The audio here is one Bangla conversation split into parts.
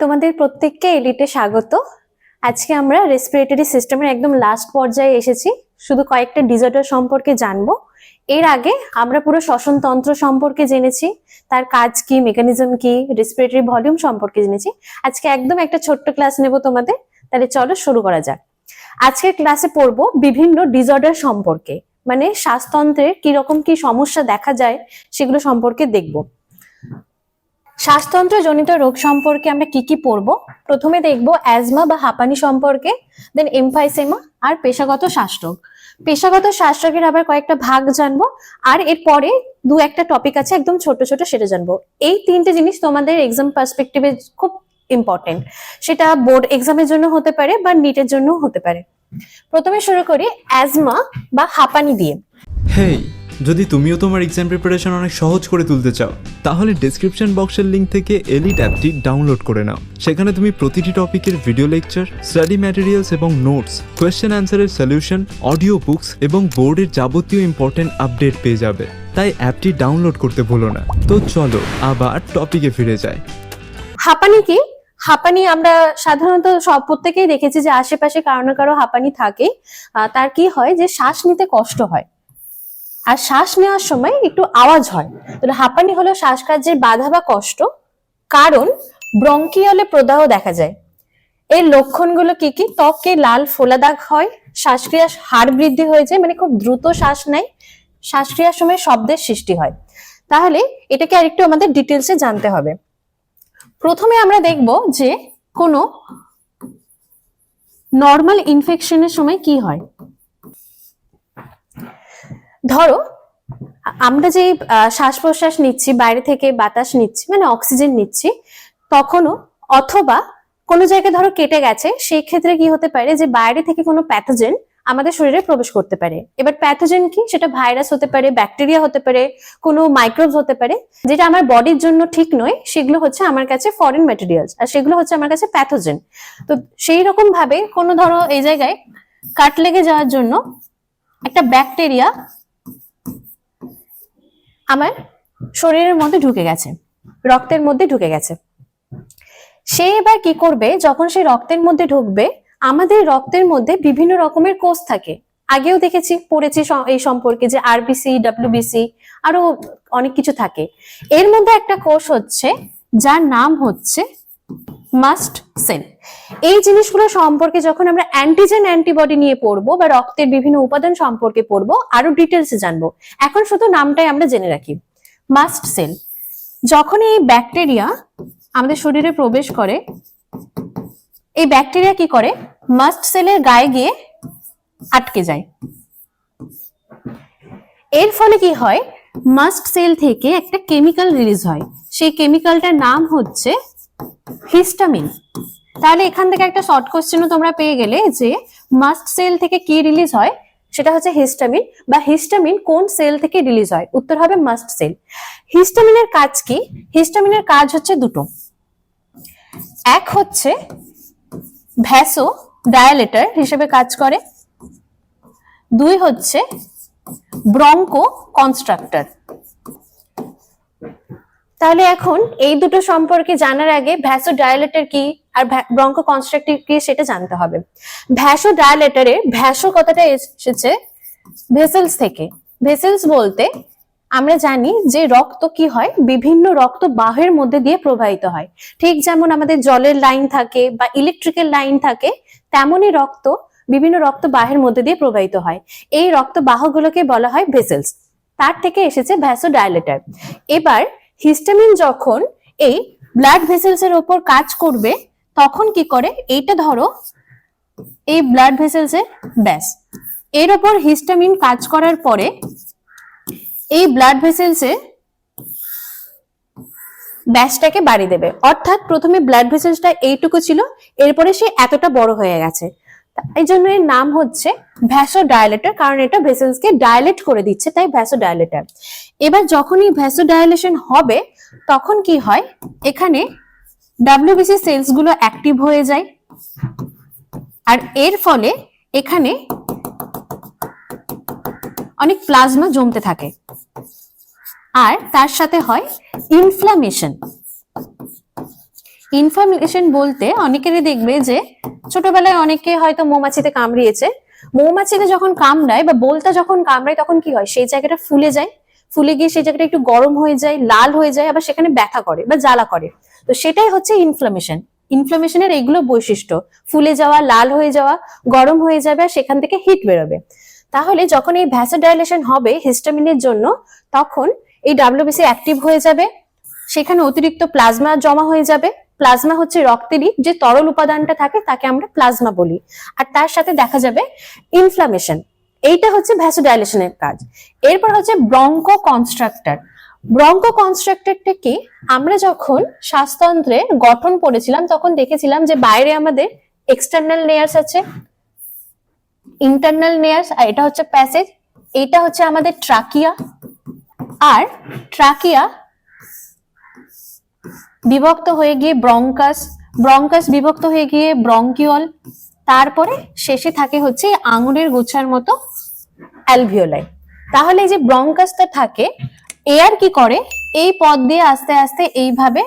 তোমাদের প্রত্যেককে এলিটে স্বাগত। আজকে আমরা রেসপিরেটরি সিস্টেমের একদম লাস্ট পর্যায়ে এসেছি। শুধু কয়েকটা ডিজর্ডার সম্পর্কে জানব। এর আগে আমরা পুরো শ্বসনতন্ত্র সম্পর্কে জেনেছি, তার কাজ কি মেকানিজম কি রেসপিরেটরি ভলিউম সম্পর্কে জেনেছি। আজকে একদম একটা ছোট্ট ক্লাস নেব তোমাদের, তাহলে চলো শুরু করা যাক। আজকের ক্লাসে পড়ব বিভিন্ন ডিজর্ডার সম্পর্কে মানে শ্বাসতন্ত্রের কীরকম কি সমস্যা দেখা যায় সেগুলো সম্পর্কে দেখব। শ্বাসতন্ত্র জনিত রোগ সম্পর্কে আমরা কি কি পড়ব? প্রথমে দেখব অ্যাজমা বা হাঁপানি সম্পর্কে দেন এমফাইসেমা আর পেশাগত শ্বাসরোগ। পেশাগত শ্বাসরোগের আবার কয়েকটা ভাগ জানব, আর এরপরে দু একটা টপিক আছে একদম ছোট ছোট সেটা জানব। এই তিনটে জিনিস তোমাদের এক্সাম পার্সপেক্টিভে খুব ইম্পর্টেন্ট সেটা বোর্ড এক্সামের জন্য হতে পারে বা নিটের জন্য হতে পারে। প্রথমে শুরু করি অ্যাজমা বা হাঁপানি দিয়ে। যদি তুমিও তোমার এক্সাম প্রিপারেশন অনেক সহজ করে তুলতে চাও, তাহলে ডেসক্রিপশন বক্সের লিঙ্ক থেকে এলিট অ্যাপটি ডাউনলোড করে নাও। সেখানে তুমি প্রতিটি টপিকের ভিডিও লেকচার স্টাডি ম্যাটেরিয়ালস এবং নোটস কোয়েশ্চেন অ্যান্সারের সলিউশন অডিও বুকস এবং বোর্ডের যাবতীয় ইম্পর্টেন্ট আপডেট পেয়ে যাবে। তাই অ্যাপটি ডাউনলোড করতে ভুলো না। তো চলো, আবার টপিকে ফিরে যাই। হাঁপানি কি হাঁপানি আমরা সাধারণত সব প্রত্যেকেই দেখেছি যে আশেপাশে কারও না কারও হাঁপানি থাকে। তার কি হয় যে শ্বাস নিতে কষ্ট হয়। আর শ্বাস নেওয়ার সময় একটু আওয়াজ হয়। তাহলে হাঁপানি হলো শ্বাসকার্যের বাধা বা কষ্ট, কারণ ব্রঙ্কিয়ালে প্রদাহ দেখা যায়। এর লক্ষণগুলো কি কি? ত্বকে লাল ফোলা দাগ হয় শ্বাসক্রিয়া হার বৃদ্ধি হয়ে যায় মানে খুব দ্রুত শ্বাস নেয়, শ্বাসক্রিয়ার সময় শব্দের সৃষ্টি হয়। তাহলে এটাকে আরেকটু আমাদের ডিটেলসে জানতে হবে। প্রথমে আমরা দেখব যে কোনো নর্মাল ইনফেকশনের সময় কি হয়। ধরো, আমরা যে শ্বাস প্রশ্বাস নিচ্ছি, বাইরে থেকে বাতাস নিচ্ছি মানে অক্সিজেন নিচ্ছি, তখনও অথবা কোনো জায়গায় ধরো কেটে গেছে, সেই ক্ষেত্রে কি হতে পারে যে বাইরে থেকে কোনো প্যাথোজেন আমাদের শরীরে প্রবেশ করতে পারে। এবার প্যাথোজেন কি? সেটা ভাইরাস হতে পারে ব্যাকটেরিয়া হতে পারে, কোনো মাইক্রোবস হতে পারে, যেটা আমার বডির জন্য ঠিক নয়, সেগুলো হচ্ছে আমার কাছে ফরেন ম্যাটেরিয়ালস আর সেগুলো হচ্ছে আমার কাছে প্যাথোজেন তো সেই রকম ভাবে কোনো ধরো এই জায়গায় কাট লেগে যাওয়ার জন্য একটা ব্যাকটেরিয়া আমার শরীরের মধ্যে ঢুকে গেছে, রক্তের মধ্যে ঢুকে গেছে। সে এবার কি করবে? যখন সে রক্তের মধ্যে ঢুকবে, আমাদের রক্তের মধ্যে বিভিন্ন রকমের কোষ থাকে। আগেও দেখেছি, পড়েছি এই সম্পর্কে যে আরবিসি ডাব্লিউবিসি আরও অনেক কিছু থাকে। এর মধ্যে একটা কোষ হচ্ছে, যার নাম হচ্ছে মাস্ট সেল এই জিনিসগুলো সম্পর্কে যখন আমরা অ্যান্টিজেন অ্যান্টিবডি নিয়ে পড়ব বা রক্তের বিভিন্ন উপাদান সম্পর্কে পড়ব, আরও ডিটেলসে জানব। এখন শুধু নামটাই আমরা জেনে রাখি। মাস্ট সেল যখন এই ব্যাকটেরিয়া আমাদের শরীরে প্রবেশ করে, এই ব্যাকটেরিয়া কি করে? মাস্ট সেলের গায়ে গিয়ে আটকে যায়। এর ফলে কি হয়? মাস্ট সেল থেকে একটা কেমিক্যাল রিলিজ হয়। সেই কেমিক্যালটার নাম হচ্ছে হিস্টামিন তাহলে এখান থেকে একটা শর্ট কোশ্চেনও তোমরা পেয়ে গেলে যে মাস্ট সেল থেকে কি রিলিজ হয়? সেটা হচ্ছে হিস্টামিন বা হিস্টামিন কোন সেল থেকে রিলিজ হয়? উত্তর হবে মাস্ট সেল হিস্টামিনের কাজ কি? হিস্টামিনের কাজ হচ্ছে দুটো। এক হচ্ছে ভ্যাসো ডায়ালেটার হিসেবে কাজ করে। দুই হচ্ছে ব্রঙ্কো কনস্ট্রাক্টর তাহলে এখন এই দুটো সম্পর্কে জানার আগে ভ্যাসো ডায়ালেটার কি আর ব্রঙ্কো কনস্ট্রাক্টিভ কি সেটা জানতে হবে। ভ্যাসো ডায়ালেটারে ভ্যাসো কথাটা এসেছে ভেসেলস থেকে। ভেসেলস বলতে আমরা জানি যে রক্ত কি হয়? বিভিন্ন রক্ত বাহের মধ্যে দিয়ে প্রবাহিত হয়। ঠিক যেমন আমাদের জলের লাইন থাকে বা ইলেকট্রিক্যাল লাইন থাকে, তেমনই রক্ত বিভিন্ন রক্ত বাহের মধ্যে দিয়ে প্রবাহিত হয়। এই রক্ত বাহগুলোকে বলা হয় ভেসেলস। তার থেকে এসেছে ভ্যাসো ডায়ালেটার এবার হিস্টামিন যখন এই ব্লাড ভেসেলস এর ওপর কাজ করবে, তখন কি করে? এইটা ধরো, এই ব্লাড ভেসেলস এর ব্যাস। এর ওপর হিস্টামিন কাজ করার পরে, এই ব্লাড ভেসেলস এর ব্যাসটাকে বাড়িয়ে দেবে। অর্থাৎ প্রথমে ব্লাড ভেসেলসটা এইটুকু ছিল, এরপরে সে এতটা বড় হয়ে গেছে। এই জন্য এর নাম হচ্ছে ভ্যাসো ডায়ালেটার কারণ এটা ভেসেলসকে ডায়ালেট করে দিচ্ছে, তাই ভ্যাসো ডায়ালেটার এবার যখনই ভ্যাসো ডায়ালেশন হবে, তখন কি হয়? এখানে ডাব্লিউবিসি সেলসগুলো অ্যাক্টিভ হয়ে যায়, আর এর ফলে এখানে অনেক প্লাজমা জমতে থাকে। আর তার সাথে হয় ইনফ্লামেশন ইনফ্লামেশন বলতে অনেকেরই দেখবে যে ছোটবেলায় অনেকে হয়তো মৌমাছিতে কামড়িয়েছে। মৌমাছিতে যখন কামড়ায় বা বোলতা যখন কামড়ায় তখন কি হয়? সেই জায়গাটা ফুলে যায়। ফুলে গিয়ে সেই জায়গাটা একটু গরম হয়ে যায়, লাল হয়ে যায়, আবার সেখানে ব্যথা করে বা জ্বালা করে। তো সেটাই হচ্ছে ইনফ্লামেশন ইনফ্লামেশনের এইগুলো বৈশিষ্ট্য। ফুলে যাওয়া, লাল হয়ে যাওয়া, গরম হয়ে যাবে আর সেখান থেকে হিট বেরোবে। তাহলে যখন এই ভ্যাসোডাইলেশন হবে হিস্টামিনের জন্য, তখন এই ডাব্লিউবিসি অ্যাক্টিভ হয়ে যাবে। সেখানে অতিরিক্ত প্লাজমা জমা হয়ে যাবে। প্লাজমা হচ্ছে রক্তেরই যে তরল উপাদানটা থাকে তাকে আমরা প্লাজমা বলি। আর তার সাথে দেখা যাবে ইনফ্লামেশন এইটা হচ্ছে ভ্যাসোডাইলেশনের কাজ। এরপর হচ্ছে ব্রঙ্কো কনস্ট্রাক্টর ব্রঙ্কো কনস্ট্রাক্টরটা কি? আমরা যখন শ্বাসতন্ত্রের গঠন পড়েছিলাম তখন দেখেছিলাম যে বাইরে আমাদের এক্সটার্নাল লেয়ার্স আছে ইন্টারনাল লেয়ার্স আর এটা হচ্ছে প্যাসেজ এটা হচ্ছে আমাদের ট্রাকিয়া আর ট্রাকিয়া বিভক্ত হয়ে গিয়ে ব্রঙ্কাস ব্রঙ্কাস বিভক্ত হয়ে গিয়ে ব্রঙ্কিওল তারপরে শেষে থাকে হচ্ছে আঙুলের গুচ্ছার মতো অ্যালভিওলাই। তাহলে যে ব্রঙ্কাসটা থাকে এয়ার কি করে? এই পথ দিয়ে আস্তে আস্তে এইভাবে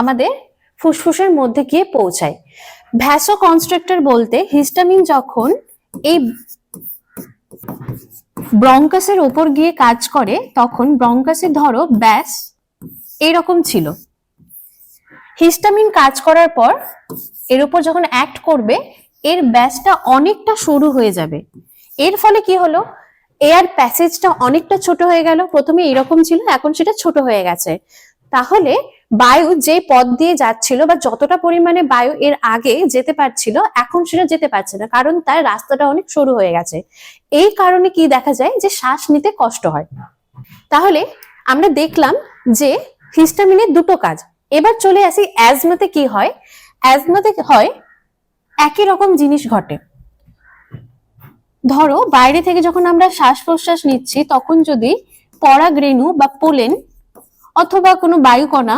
আমাদের ফুসফুসের মধ্যে গিয়ে পৌঁছায়। ভ্যাসো কনস্ট্রাক্টর বলতে হিস্টামিন যখন এই ব্রঙ্কাসের ওপর গিয়ে কাজ করে, তখন ব্রঙ্কাসের ধরো ব্যাস এইরকম ছিল। হিস্টামিন কাজ করার পর এর উপর যখন অ্যাক্ট করবে, এর ব্যাসটা অনেকটা সরু হয়ে যাবে। এর ফলে কি হলো? এয়ার প্যাসেজটা অনেকটা ছোট হয়ে গেল। প্রথমে এরকম ছিল, এখন সেটা ছোট হয়ে গেছে। তাহলে বায়ু যে পথ দিয়ে যাচ্ছিল বা যতটা পরিমাণে বায়ু এর আগে যেতে পারছিল, এখন সেটা যেতে পারছে না, কারণ তার রাস্তাটা অনেক সরু হয়ে গেছে। এই কারণে কি দেখা যায় যে শ্বাস নিতে কষ্ট হয়। তাহলে আমরা দেখলাম যে হিস্টামিনের দুটো কাজ। এবার চলে আসি অ্যাজমাতে কি হয়? অ্যাজমাতে হয় একই রকম জিনিস ঘটে। ধরো, বাইরে থেকে যখন আমরা শ্বাস প্রশ্বাস নিচ্ছি, তখন যদি পরাগরেণু বা পোলেন অথবা কোনো বায়ুকণা,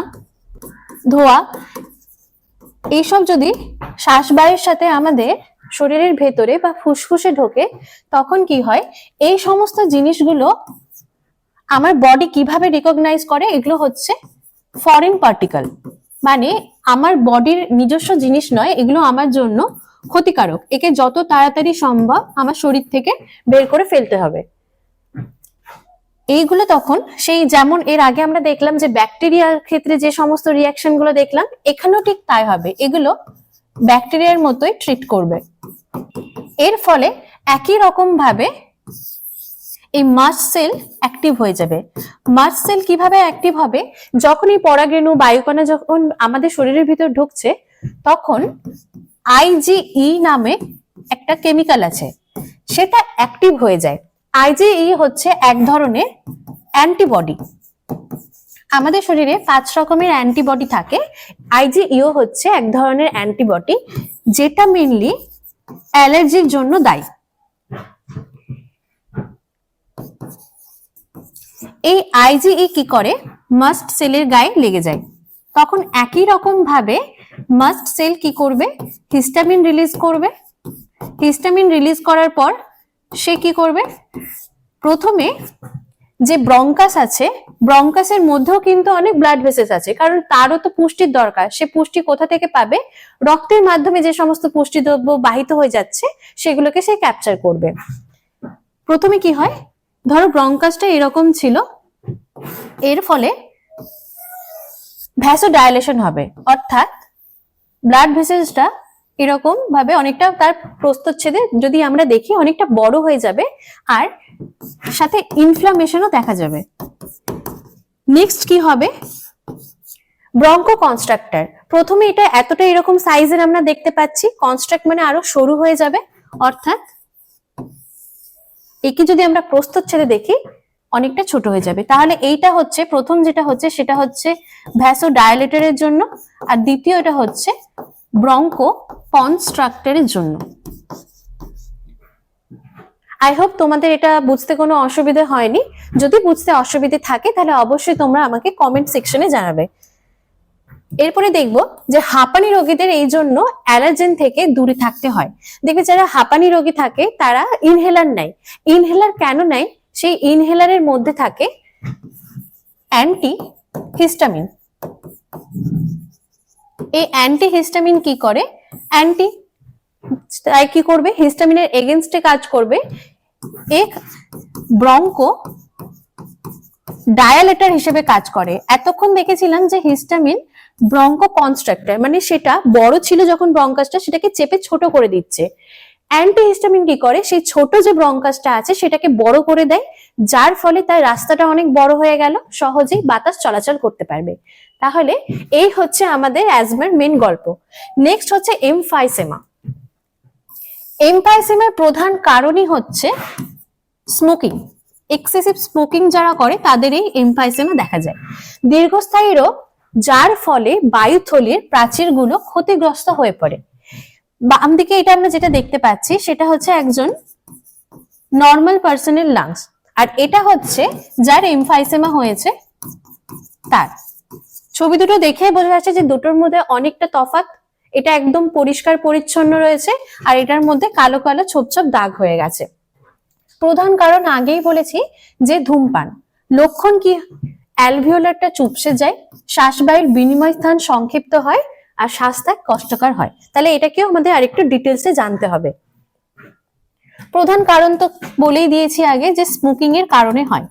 ধোয়া, এইসব যদি শ্বাসবায়ুর সাথে আমাদের শরীরের ভেতরে বা ফুসফুসে ঢোকে, তখন কি হয়? এই সমস্ত জিনিসগুলো আমার বডি কীভাবে রিকগনাইজ করে? এগুলো হচ্ছে ফরেন পার্টিকেল মানে আমার বডির নিজস্ব জিনিস নয়, এগুলো আমার জন্য ক্ষতিকারক। একে যত তাড়াতাড়ি সম্ভব আমার শরীর থেকে বের করে ফেলতে হবে। এইগুলো তখন সেই যেমন এর আগে আমরা দেখলাম যে ব্যাকটেরিয়ার ক্ষেত্রে যে সমস্ত রিয়াকশনগুলো দেখলাম, এখানেও ঠিক তাই হবে। এগুলো ব্যাকটেরিয়ার মতোই ট্রিট করবে। এর ফলে একই রকম ভাবে এই মাস সেল অ্যাক্টিভ হয়ে যাবে। মাস সেল কীভাবে অ্যাক্টিভ হবে? যখন এই পরাগরেণু, বায়ুকণা যখন আমাদের শরীরের ভিতর ঢুকছে, তখন আইজিই নামে একটা কেমিক্যাল আছে। সেটা অ্যাক্টিভ হয়ে যায়। আইজিই হচ্ছে এক ধরনের অ্যান্টিবডি। আমাদের শরীরে পাঁচ রকমের অ্যান্টিবডি থাকে। আইজিইও হচ্ছে এক ধরনের অ্যান্টিবডি, যেটা মেনলি অ্যালার্জির জন্য দায়ী। এই আইজিই কি করে? মাস্ট সেলের গায়ে লেগে যায়। তখন একই রকম ভাবে মাস্ট সেল কি করবে? হিস্টামিন রিলিজ করবে। হিস্টামিন রিলিজ করার পর সে কি করবে? প্রথমে যে ব্রঙ্কাস আছে ব্রঙ্কাসের মধ্যেও কিন্তু অনেক ব্লাড ভেসেস আছে, কারণ তারও তো পুষ্টির দরকার। সে পুষ্টি কোথা থেকে পাবে? রক্তের মাধ্যমে যে সমস্ত পুষ্টি দ্রব্য বাহিত হয়ে যাচ্ছে, সেগুলোকে সে ক্যাপচার করবে। প্রথমে কি হয়? ধরো ব্রঙ্কাসটা এরকম ছিল। এর ফলে ভ্যাসোডাইলেশন হবে। অর্থাৎ ব্লাড ভেসেলসটা এরকম ভাবে অনেকটা তার প্রস্তচ্ছেদে যদি আমরা দেখি অনেকটা বড় হয়ে যাবে আর সাথে ইনফ্লামেশনও দেখা যাবে। নেক্সট কি হবে? ব্রঙ্কো কনস্ট্রাক্টর প্রথমে এটা এতটা এরকম সাইজের আমরা দেখতে পাচ্ছি। কনস্ট্রাক্ট মানে আরও সরু হয়ে যাবে। অর্থাৎ একে যদি আমরা প্রস্তচ্ছেদে দেখি, অনেকটা ছোট হয়ে যাবে। তাহলে এইটা হচ্ছে, প্রথম যেটা হচ্ছে, সেটা হচ্ছে ভ্যাসো ডায়ালেটারের জন্য, আর দ্বিতীয় এটা হচ্ছে ব্রঙ্কো কনস্ট্রাক্টরের জন্য। আই হোপ তোমাদের এটা বুঝতে কোনো অসুবিধে হয়নি। যদি বুঝতে অসুবিধে থাকে, তাহলে অবশ্যই তোমরা আমাকে কমেন্ট সেকশনে জানাবে। এরপরে দেখব যে হাঁপানি রোগীদের এই জন্য অ্যালার্জেন থেকে দূরে থাকতে হয়। দেখবে যারা হাঁপানি রোগী থাকে, তারা ইনহেলার নেয়। ইনহেলার কেন নেয়? সেই ইনহেলারের মধ্যে থাকে অ্যান্টি হিস্টামিন এই অ্যান্টি হিস্টামিন কি করে? অ্যান্টি তাই কি করবে? হিস্টামিনের এগেনস্টে কাজ করবে। এক ব্রঙ্কো ডায়ালেটার হিসেবে কাজ করে। এতক্ষণ দেখেছিলাম যে হিস্টামিন ব্রঙ্কো কনস্ট্রাক্টর মানে সেটা বড় ছিল যখন ব্রঙ্কাসটা সেটাকে চেপে ছোট করে দিচ্ছে। অ্যান্টি হিস্টামিন কি করে? সেই ছোট যে ব্রঙ্কাসটা আছে সেটাকে বড় করে দেয়, যার ফলে তার রাস্তাটা অনেক বড় হয়ে গেল, সহজেই বাতাস চলাচল করতে পারবে। তাহলে এই হচ্ছে আমাদের অ্যাজমার মেন গল্প। নেক্সট হচ্ছে এমফাইসেমা এমফাইসেমার প্রধান কারণই হচ্ছে স্মোকিং এক্সেসিভ স্মোকিং যারা করে, তাদের এই এমফাইসেমা দেখা যায়। দীর্ঘস্থায়ী রোগ যার ফলে বায়ুথলির প্রাচীরগুলো ক্ষতিগ্রস্ত হয়ে পড়ে। বাম দিকে এটা আমরা যেটা দেখতে পাচ্ছি, সেটা হচ্ছে একজন নর্মাল পার্সনের লাংস আর এটা হচ্ছে যার এমফাইসেমা হয়েছে তার। ছবি দুটো দেখে বোঝা যাচ্ছে যে দুটোর মধ্যে অনেকটা তফাৎ। এটা একদম পরিষ্কার পরিচ্ছন্ন রয়েছে আর এটার মধ্যে কালো কালো ছোপ ছোপ দাগ হয়ে গেছে। প্রধান কারণ আগেই বলেছি যে ধূমপান। লক্ষণ কি অ্যালভিওলারটা চুপসে যায়, শ্বাসবায়ুর বিনিময় স্থান সংক্ষিপ্ত হয় আর শ্বাস ত্যাগ কষ্টকর হয়। তাহলে এটাকেও আমাদের আরেকটু ডিটেলসে জানতে হবে। প্রধান কারণ তো বলেই দিয়েছি আগে যে স্মোকিং এর কারণে হয়।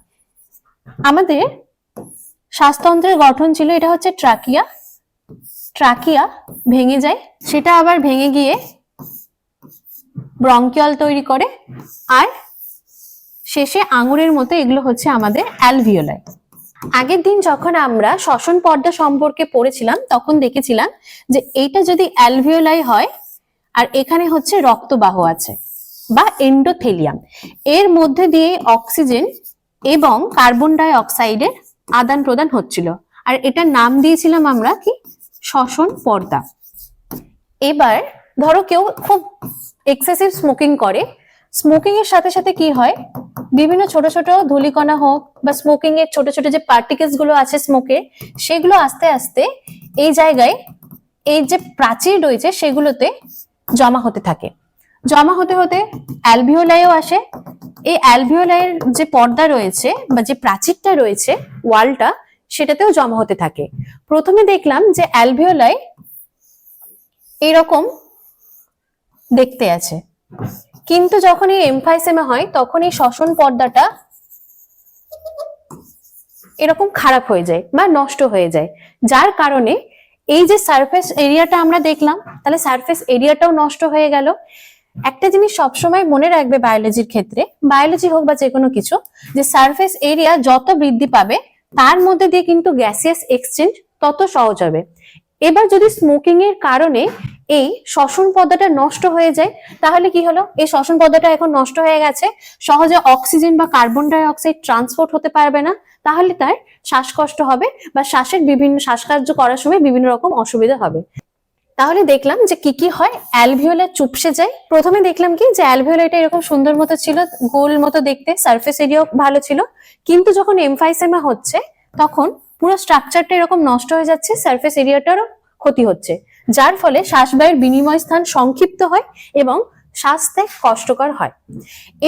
আমাদের শ্বাসতন্ত্রের গঠন ছিল, এটা হচ্ছে ট্রাকিয়া। ট্রাকিয়া ভেঙে যায়, সেটা আবার ভেঙে গিয়ে ব্রঙ্কিয়াল তৈরি করে, আর শেষে আঙুরের মতো এগুলো হচ্ছে আমাদের অ্যালভিওলাই। আগের দিন যখন আমরা শ্বসন পর্দা সম্পর্কে পড়েছিলাম, তখন দেখেছিলাম যে এইটা যদি অ্যালভিওলাই হয়, আর এখানে হচ্ছে রক্তবাহ আছে বা এন্ডোথেলিয়াম। এর মধ্যে দিয়ে অক্সিজেন এবং কার্বন ডাই অক্সাইডের আদান প্রদান হচ্ছিল। আর এটার নাম দিয়েছিলাম আমরা কি? শ্বসন পর্দা। এবার ধরো কেউ খুব এক্সেসিভ স্মোকিং করে স্মোকিং এর সাথে সাথে কি হয়? বিভিন্ন ছোট ছোট ধূলিকণা হোক বা স্মোকিং এর ছোট ছোট যে পার্টিকেলসগুলো আছে স্মোকে সেগুলো আস্তে আস্তে এই জায়গায় এই যে প্রাচীর রয়েছে সেগুলোতে জমা হতে থাকে। জমা হতে হতে অ্যালভিওলাইও আসে। এই অ্যালভিওলাইয়ের যে পর্দা রয়েছে বা যে প্রাচীরটা রয়েছে, ওয়ালটা, সেটাতেও জমা হতে থাকে। প্রথমে দেখলাম যে অ্যালভিওলাই এরকম দেখতে আছে। কিন্তু যখন এই এমফাইসেমা হয় তখন এই শ্বসন পর্দাটা এরকম খারাপ হয়ে যায় বা নষ্ট হয়ে যায়। যার কারণে এই যে সারফেস এরিয়াটা আমরা দেখলাম, তাহলে সারফেস এরিয়াটাও নষ্ট হয়ে গেল। একটা জিনিস সবসময় মনে রাখবে বায়োলজির ক্ষেত্রে বায়োলজি হোক বা যে কোনো কিছু, যে সারফেস এরিয়া যত বৃদ্ধি পাবে, তার মধ্যে দিয়ে কিন্তু গ্যাসিয়াস এক্সচেঞ্জ তত সহজ হবে। এবার যদি স্মোকিং এর কারণে এই শ্বসন পর্দাটা নষ্ট হয়ে যায়, তাহলে কি হলো? এই শ্বসন পর্দাটা এখন নষ্ট হয়ে গেছে। সহজে অক্সিজেন বা কার্বন ডাই অক্সাইড ট্রান্সপোর্ট হতে পারবে না। তাহলে তার শ্বাসকষ্ট হবে বা শ্বাসের বিভিন্ন, শ্বাসকার্য করার সময় বিভিন্ন রকম অসুবিধা হবে। তাহলে দেখলাম যে কি কি হয়? অ্যালভিওলা চুপসে যায়। প্রথমে দেখলাম কি? যে অ্যালভিওলাটা এরকম সুন্দর মতো ছিল, গোল মতো দেখতে সারফেস এরিয়াও ভালো ছিল। কিন্তু যখন এমফাইসেমা হচ্ছে, তখন পুরো স্ট্রাকচারটা এরকম নষ্ট হয়ে যাচ্ছে সারফেস এরিয়াটারও ক্ষতি হচ্ছে। যার ফলে শ্বাসবায়ুর বিনিময় স্থান সংক্ষিপ্ত হয় এবং শ্বাস কষ্টকর হয়।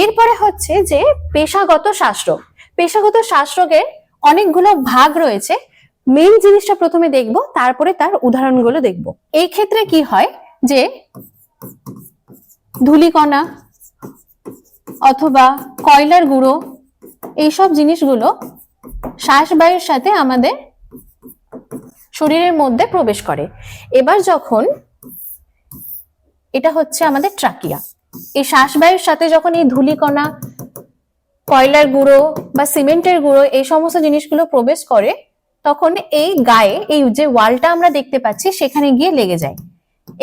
এরপরে হচ্ছে যে পেশাগত শ্বাসরোগ। পেশাগত শ্বাসরোগের অনেকগুলো ভাগ রয়েছে। মেইন জিনিসটা প্রথমে দেখব, তারপরে তার উদাহরণগুলো দেখব। এই ক্ষেত্রে কি হয় যে ধূলিকণা অথবা কয়লার গুঁড়ো, এইসব জিনিসগুলো শ্বাসবায়ুর সাথে আমাদের শরীরের মধ্যে প্রবেশ করে। এবার যখন এটা হচ্ছে আমাদের ট্রাকিয়া এই শ্বাসবায়ুর সাথে যখন এই ধূলিকণা, কয়লার গুঁড়ো বা সিমেন্টের গুঁড়ো এই সমস্ত জিনিসগুলো প্রবেশ করে, তখন এই গায়ে, এই যে ওয়ালটা আমরা দেখতে পাচ্ছি, সেখানে গিয়ে লেগে যায়।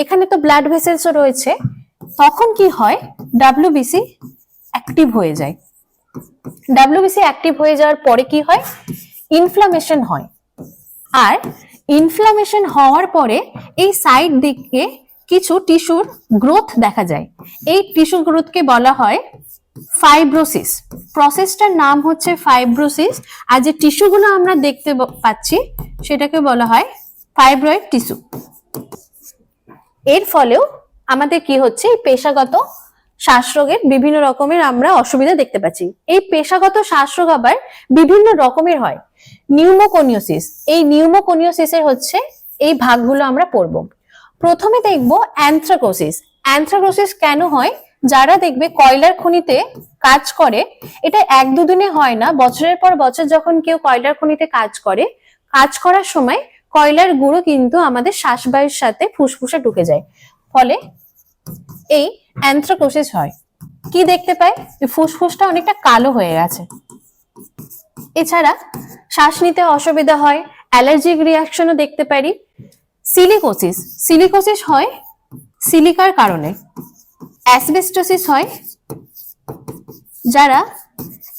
এখানে তো ব্লাড ভেসেলসও রয়েছে। তখন কি হয়? ডাব্লিউবিসি অ্যাক্টিভ হয়ে যায়। ডাব্লিউবিসি অ্যাক্টিভ হয়ে যাওয়ার পরে কি হয়? ইনফ্লামেশন হয়। আর ইনফ্লামেশন হওয়ার পরে এই সাইড দিকে কিছু টিস্যুর গ্রোথ দেখা যায়। এই টিস্যু গ্রোথকে বলা হয় ফাইব্রোসিস প্রসেসটার নাম হচ্ছে ফাইব্রোসিস আর যে টিস্যুগুলো আমরা দেখতে পাচ্ছি, সেটাকে বলা হয় ফাইব্রয়েড টিস্যু এর ফলেও আমাদের কি হচ্ছে? পেশাগত শ্বাসরোগের বিভিন্ন রকমের আমরা অসুবিধা দেখতে পাচ্ছি। এই পেশাগত শ্বাসরোগ আবার বিভিন্ন রকমের হয়। নিউমোকোনিওসিস। এই নিউমোকোনিওসিসের হচ্ছে এই ভাগগুলো আমরা পড়ব। প্রথমে দেখব অ্যানথ্রাকোসিস। অ্যানথ্রাকোসিস কেন হয়? যারা দেখবে কয়লার খনিতে কাজ করে, এটা এক দুদিনে হয় না। বছরের পর বছর যখন কেউ কয়লার খনিতে কাজ করে, কাজ করার সময় কয়লার গুঁড়ো কিন্তু আমাদের শ্বাসবায়ুর সাথে ফুসফুসে ঢুকে যায়। ফলে এই অ্যানথ্রাকোসিস হয়। কি দেখতে পাই? ফুসফুসটা অনেকটা কালো হয়ে গেছে। এছাড়া শ্বাস নিতে অসুবিধা হয়, অ্যালার্জিক রিয়াকশনও দেখতে পারি। সিলিকোসিস সিলিকোসিস হয় সিলিকার কারণে। অ্যাসবেস্টোসিস হয় যারা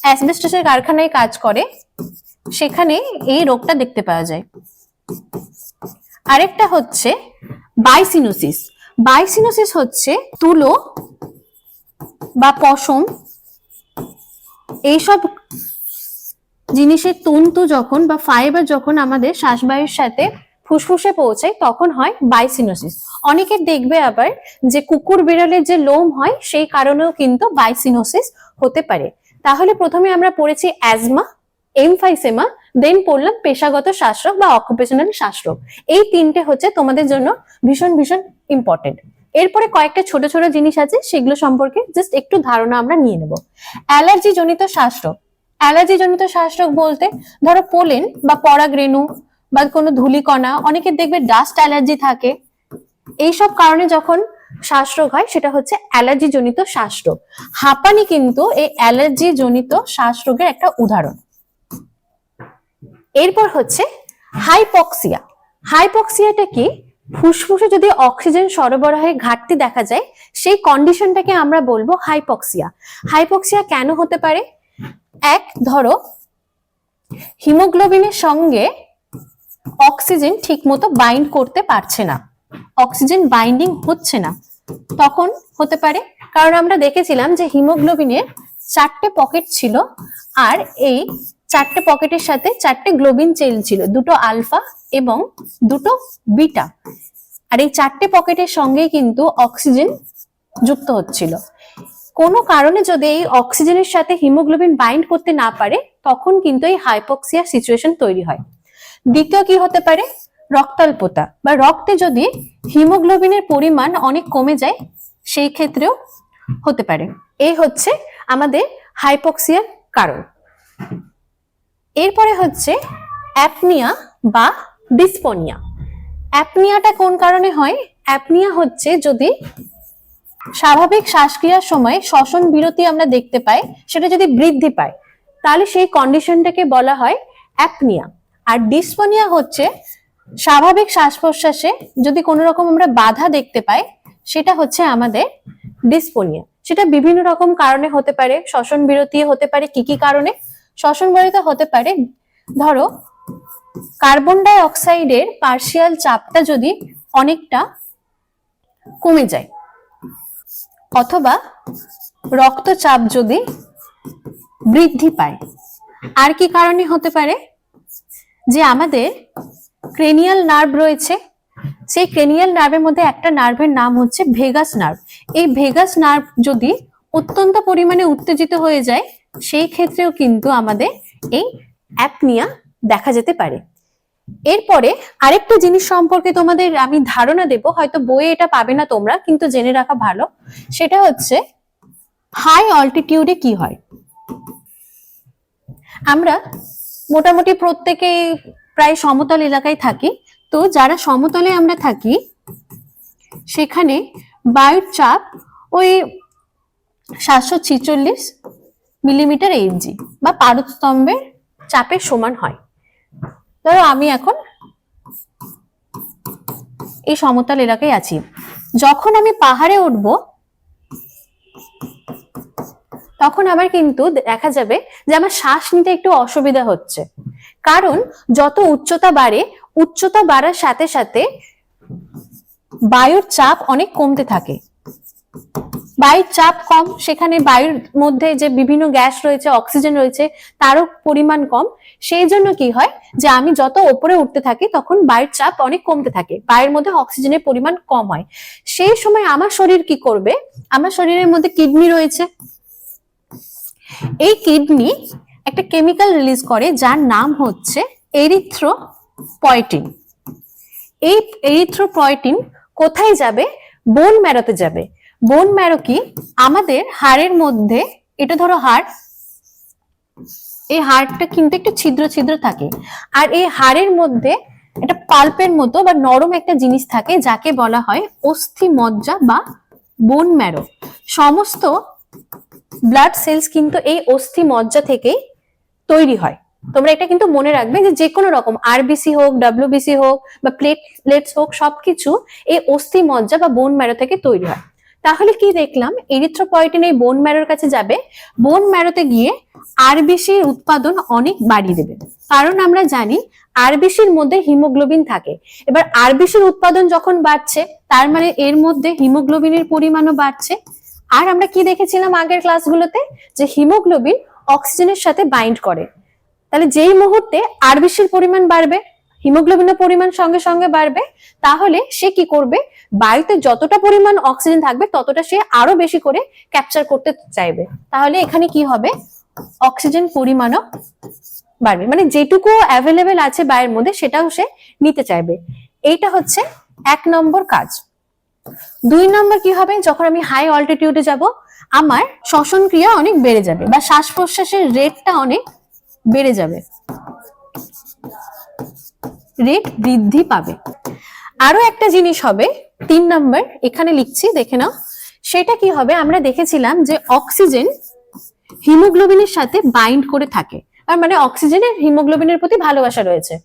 অ্যাসবেস্টোসের কারখানায় কাজ করে, সেখানে এই রোগটা দেখতে পাওয়া যায়। আরেকটা হচ্ছে বাইসিনোসিস বাইসিনোসিস হচ্ছে তুলো বা পশম। এইসব জিনিসের তন্তু যখন বা ফাইবার যখন আমাদের শ্বাসবায়ুর সাথে ফুসফুসে পৌঁছায়, তখন হয় বাইসিনোসিস। অনেকের দেখবে আবার যে কুকুর বিড়ালের যে লোম হয়, সেই কারণেও কিন্তু বাইসিনোসিস হতে পারে। তাহলে প্রথমে আমরা পড়েছি অ্যাজমা এমফাইসেমা দেন পড়লাম পেশাগত শ্বাসরোগ বা অকুপেশনাল শ্বাসরোগ। এই তিনটে হচ্ছে তোমাদের জন্য ভীষণ ভীষণ ইম্পর্টেন্ট এরপরে কয়েকটা ছোট ছোট জিনিস আছে, সেগুলো সম্পর্কে জাস্ট একটু ধারণা আমরা নিয়ে নেব। অ্যালার্জি জনিত শ্বাসরোগ। অ্যালার্জি জনিত শ্বাসরোগ বলতে ধরো পোলেন বা পরাগরেণু বা কোনো ধূলিকণা, অনেকে দেখবে ডাস্ট অ্যালার্জি থাকে। এইসব কারণে যখন শ্বাসরোগ হয়, সেটা হচ্ছে অ্যালার্জি জনিত শ্বাসরোগ। হাঁপানি কিন্তু এই অ্যালার্জি জনিত শ্বাসরোগের একটা উদাহরণ। এরপর হচ্ছে হাইপক্সিয়া। হাইপক্সিয়াটা কি? ফুসফুসে যদি অক্সিজেন সরবরাহের ঘাটতি দেখা যায়, সেই কন্ডিশনটাকে আমরা বলব হাইপক্সিয়া। হাইপক্সিয়া কেন হতে পারে? এক, ধরো, হিমোগ্লোবিনের সঙ্গে অক্সিজেন ঠিকমতো বাইন্ড করতে পারছে না। অক্সিজেন বাইন্ডিং হচ্ছে না। তখন হতে পারে, কারণ আমরা দেখেছিলাম যে হিমোগ্লোবিনের চারটে পকেট ছিল, আর এই চারটে পকেটের সাথে চারটে গ্লোবিন চেল ছিল, দুটো আলফা এবং দুটো বিটা। আর এই চারটে পকেটের সঙ্গে কিন্তু অক্সিজেন যুক্ত হচ্ছিল। কোনো কারণে যদি এই অক্সিজেনের সাথে হিমোগ্লোবিন বাইন্ড করতে না পারে, তখন কিন্তু এই হাইপক্সিয়া সিচুয়েশন তৈরি হয়। দ্বিতীয় কি হতে পারে? রক্তাল্পতা। বা রক্তে যদি হিমোগ্লোবিনের পরিমাণ অনেক কমে যায়, সেই ক্ষেত্রেও হতে পারে। এই হচ্ছে আমাদের হাইপক্সিয়ার কারণ। এরপরে হচ্ছে অ্যাপনিয়া বা ডিসপোনিয়া। অ্যাপনিয়াটা কোন কারণে হয়? অ্যাপনিয়া হচ্ছে যদি স্বাভাবিক শ্বাসক্রিয়ার সময় শ্বসন বিরতি আমরা দেখতে পাই, সেটা যদি বৃদ্ধি পায়, তাহলে সেই কন্ডিশনটাকে বলা হয় অ্যাপনিয়া। আর ডিসপোনিয়া হচ্ছে স্বাভাবিক শ্বাস প্রশ্বাসে যদি কোনো রকম আমরা বাধা দেখতে পাই, সেটা হচ্ছে আমাদের ডিসপোনিয়া। সেটা বিভিন্ন রকম কারণে হতে পারে, শ্বসন বিরতি হতে পারে, কি কি কারণে? শ্বসন বিরতি হতে পারে। ধরো কার্বন ডাই অক্সাইডের পার্শিয়াল চাপটা যদি অনেকটা কমে যায়, অথবা রক্তচাপ যদি বৃদ্ধি পায়, আর কি কারণে হতে পারে? যে আমাদের ক্রেনিয়াল নার্ভ রয়েছে, সেই ক্রেনিয়াল নার্ভের মধ্যে একটা নার্ভের নাম হচ্ছে ভেগাস নার্ভ এই ভেগাস নার্ভ যদি অত্যন্ত পরিমাণে উত্তেজিত হয়ে যায় সেই ক্ষেত্রেও কিন্তু আমাদের এই অ্যাপনিয়া দেখা যেতে পারে। এরপরে আরেকটা জিনিস সম্পর্কে তোমাদের আমি ধারণা দেব, হয়তো বইয়ে এটা পাবে না তোমরা, কিন্তু জেনে রাখা ভালো। সেটা হচ্ছে হাই অল্টিটিউডে কি হয়? আমরা মোটামুটি প্রত্যেকে প্রায় সমতল এলাকায় থাকি, তো যারা সমতলে আমরা থাকি, সেখানে বায়ুর চাপ ওই সাতশো ছিচল্লিশ মিলিমিটার এইচজি বা পারস্তম্ভের চাপের সমান হয়। ধরো আমি এখন এই সমতল এলাকায় আছি। যখন আমি পাহাড়ে উঠব, তখন আমার কিন্তু দেখা যাবে যে আমার শ্বাস নিতে একটু অসুবিধা হচ্ছে। কারণ যত উচ্চতা বাড়ে, উচ্চতা বাড়ার সাথে সাথে বায়ুর চাপ অনেক কমতে থাকে। বায়ুর চাপ কম, সেখানে বায়ুর মধ্যে যে বিভিন্ন গ্যাস রয়েছে, অক্সিজেন রয়েছে, তারও পরিমাণ কম। সেই জন্য কি হয় যে আমি যত ওপরে উঠতে থাকি, তখন বায়ুর চাপ অনেক কমতে থাকে। বায়ুর মধ্যে অক্সিজেনের পরিমাণ কম হয়। সেই সময় আমার শরীর কি করবে? আমার শরীরের মধ্যে কিডনি রয়েছে। এই কিডনি একটা কেমিক্যাল রিলিজ করে, যার নাম হচ্ছে এরিথ্রোপয়েটিন। এই এরিথ্রোপয়েটিন কোথায় যাবে? বোন ম্যারোতে যাবে। বোন ম্যারো কি? আমাদের হাড়ের মধ্যে, এটা ধরো হাড়, এই হাড়টা কিন্তু একটু ছিদ্র ছিদ্র থাকে। আর এই হাড়ের মধ্যে একটা পাল্পের মতো বা নরম একটা জিনিস থাকে, যাকে বলা হয় অস্থি মজ্জা বা বোন ম্যারো সমস্ত ব্লাড সেলস কিন্তু এই অস্থি মজ্জা থেকেই তৈরি হয়। তোমরা এটা কিন্তু মনে রাখবে যে যে কোনো রকম আরবিসি হোক ডাব্লিউবিসি হোক বা প্লেটলেটস হোক, সবকিছু এই অস্থি মজ্জা বা বোন ম্যারো থেকে তৈরি হয়। তাহলে কি দেখলাম? এরিথ্রোপয়েটিন এই বোন ম্যারোর কাছে যাবে। বোন ম্যারোতে গিয়ে আরবিসির উৎপাদন অনেক বাড়িয়ে দেবে। কারণ আমরা জানি আরবিসির মধ্যে হিমোগ্লোবিন থাকে। এবার আরবিসির উৎপাদন যখন বাড়ছে, তার মানে এর মধ্যে হিমোগ্লোবিনের পরিমাণও বাড়ছে। আর আমরা কি দেখেছিলাম আগের ক্লাসগুলোতে? যে হিমোগ্লোবিন অক্সিজেনের সাথে বাইন্ড করে। তাহলে যেই মুহূর্তে আরবিসির পরিমাণ বাড়বে, হিমোগ্লোবিনের পরিমাণ সঙ্গে সঙ্গে বাড়বে, তাহলে সে কি করবে? বায়ুতে যতটা পরিমাণ অক্সিজেন থাকবে, ততটা সে আরও বেশি করে ক্যাপচার করতে চাইবে। তাহলে এখানে কি হবে? অক্সিজেন পরিমাণও বাড়বে। মানে যেটুকু অ্যাভেলেবেল আছে বায়ের মধ্যে, সেটাও সে নিতে চাইবে। এইটা হচ্ছে এক নম্বর কাজ। দুই নম্বর কি হবে? যখন আমি হাই অল্টিটিউডে যাব, আমার শ্বসন ক্রিয়া অনেক বেড়ে যাবে বা শ্বাস প্রশ্বাসের রেটটা অনেক বেড়ে যাবে। রেট বৃদ্ধি পাবে। আরও একটা জিনিস হবে তিন নম্বর, এখানে লিখছি, দেখে নাও। সেটা কি হবে? আমরা দেখেছিলাম যে অক্সিজেন হিমোগ্লোবিনের সাথে বাইন্ড করে থাকে। আর মানে অক্সিজেনের হিমোগ্লোবিনের প্রতি ভালোবাসা রয়েছে।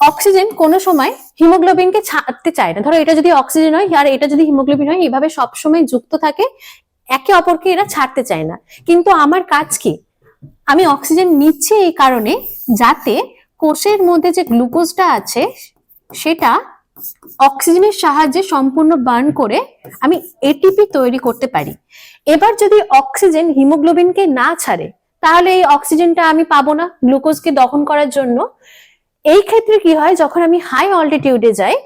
অক্সিজেন কোনো সময় হিমোগ্লোবিনকে ছাড়তে চায় না। ধরো এটা যদি অক্সিজেন হয়, আর এটা যদি হিমোগ্লোবিন হয়, এইভাবে সবসময় যুক্ত থাকে, একে অপরকে এরা ছাড়তে চায় না। কিন্তু আমার কাজ কি? আমি অক্সিজেন নিচ্ছি এই কারণে যাতে কোষের মধ্যে যে গ্লুকোজটা আছে, সেটা অক্সিজেনের সাহায্যে সম্পূর্ণ বার্ন করে আমি এটিপি তৈরি করতে পারি। এবার যদি অক্সিজেন হিমোগ্লোবিনকে না ছাড়ে, তাহলে এই অক্সিজেনটা আমি পাবো না গ্লুকোজকে দহন করার জন্য। এই ক্ষেত্রে কি হয়, যখন আমি হাই অল্টিটিউডে যাই,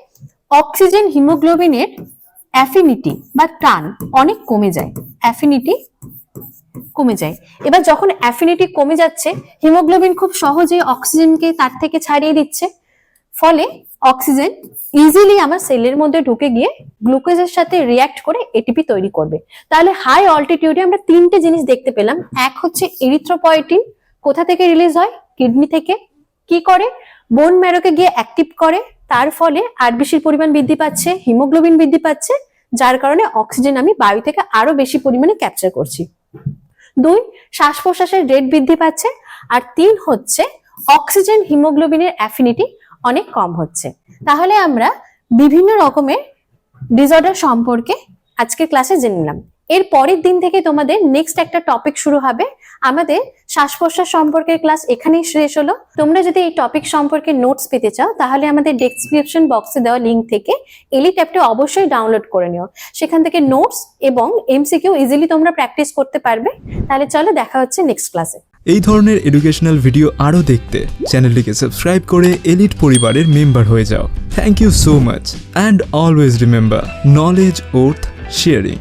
অক্সিজেন হিমোগ্লোবিনের অ্যাফিনিটি বা টান অনেক কমে যায়। অ্যাফিনিটি কমে যায়। এবার যখন অ্যাফিনিটি কমে যাচ্ছে, হিমোগ্লোবিন খুব সহজে অক্সিজেনকে তার থেকে ছাড়িয়ে দিচ্ছে। ফলে অক্সিজেন ইজিলি আমার সেলের মধ্যে ঢুকে গিয়ে গ্লুকোজের সাথে রিয়াক্ট করে এটিপি তৈরি করবে। তাহলে হাই অল্টিটিউডে আমরা তিনটে জিনিস দেখতে পেলাম। এক হচ্ছে এরিথ্রোপয়েটিন কোথা থেকে রিলিজ হয়? কিডনি থেকে। কি করে? বোন ম্যারোকে গিয়ে অ্যাক্টিভ করে। তার ফলে আরবিসির পরিমাণ বৃদ্ধি পাচ্ছে হিমোগ্লোবিন বৃদ্ধি পাচ্ছে, যার কারণে অক্সিজেন আমি বায়ু থেকে আরও বেশি পরিমাণে ক্যাপচার করছি। দুই, শ্বাস প্রশ্বাসের রেট বৃদ্ধি পাচ্ছে। আর তিন হচ্ছে অক্সিজেন হিমোগ্লোবিনের অ্যাফিনিটি অনেক কম হচ্ছে। তাহলে আমরা বিভিন্ন রকমের ডিসঅর্ডার সম্পর্কে আজকের ক্লাসে জেনে নিলাম। এর পরের দিন থেকে তোমাদের নেক্সট একটা টপিক শুরু হবে। আমাদের শ্বাস প্রশ্বাস সম্পর্কের ক্লাস এখানেই শেষ হলো। তোমরা যদি এই টপিক সম্পর্কে নোটস পেতে চাও, তাহলে আমাদের ডেসক্রিপশন বক্সে দেওয়া লিঙ্ক থেকে এলি ট্যাবটা অবশ্যই ডাউনলোড করে নিও। সেখান থেকে নোটস এবং এমসিকিউ ইজিলি তোমরা প্র্যাকটিস করতে পারবে। তাহলে চলো দেখা হচ্ছে নেক্সট ক্লাসে এই ধরনের এডুকেশনাল ভিডিও আরও দেখতে চ্যানেলটিকে সাবস্ক্রাইব করে এলিট পরিবারের মেম্বার হয়ে যাও। Thank you so much and always remember knowledge worth sharing